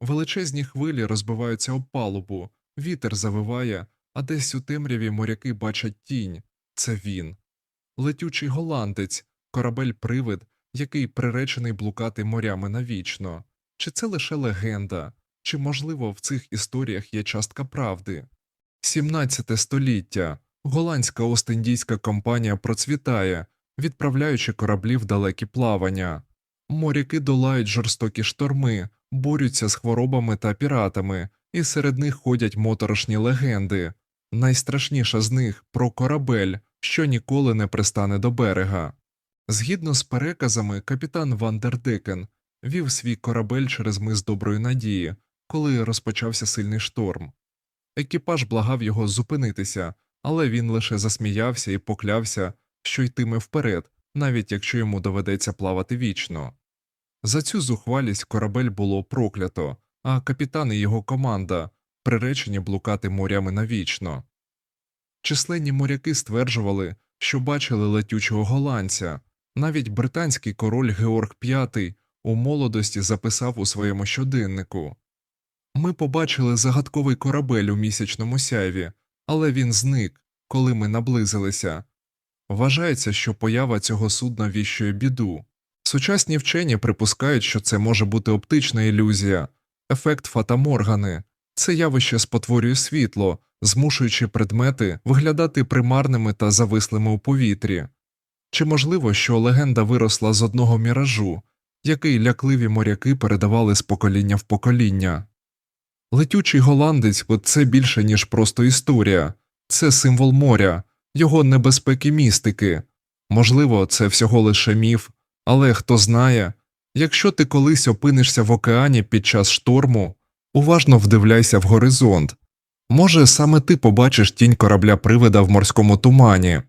Величезні хвилі розбиваються об палубу, вітер завиває, а десь у темряві моряки бачать тінь це він. Летючий голландець, корабель-привид, який приречений блукати морями навічно. Чи це лише легенда, чи, можливо, в цих історіях є частка правди? 17 століття. Голландська Ост-Індійська компанія процвітає, відправляючи кораблі в далекі плавання. Моряки долають жорстокі шторми, борються з хворобами та піратами, і серед них ходять моторошні легенди. Найстрашніша з них про корабель, що ніколи не пристане до берега. Згідно з переказами, капітан Вандердекен вів свій корабель через мис Доброї Надії, коли розпочався сильний шторм. Екіпаж благав його зупинитися, але він лише засміявся і поклявся, що йтиме вперед, навіть якщо йому доведеться плавати вічно. За цю зухвалість корабель було проклято, а капітан і його команда приречені блукати морями навічно. Численні моряки стверджували, що бачили летючого голландця. Навіть британський король Георг V у молодості записав у своєму щоденнику Ми побачили загадковий корабель у місячному сяйві, але він зник, коли ми наблизилися. Вважається, що поява цього судна віщує біду. Сучасні вчені припускають, що це може бути оптична ілюзія, ефект фатаморгани. Це явище спотворює світло, змушуючи предмети виглядати примарними та завислими у повітрі. Чи можливо, що легенда виросла з одного міражу, який лякливі моряки передавали з покоління в покоління? Летючий голландець це більше, ніж просто історія, це символ моря, його небезпеки містики. Можливо, це всього лише міф, але хто знає, якщо ти колись опинишся в океані під час шторму, уважно вдивляйся в горизонт. Може, саме ти побачиш тінь корабля привида в морському тумані.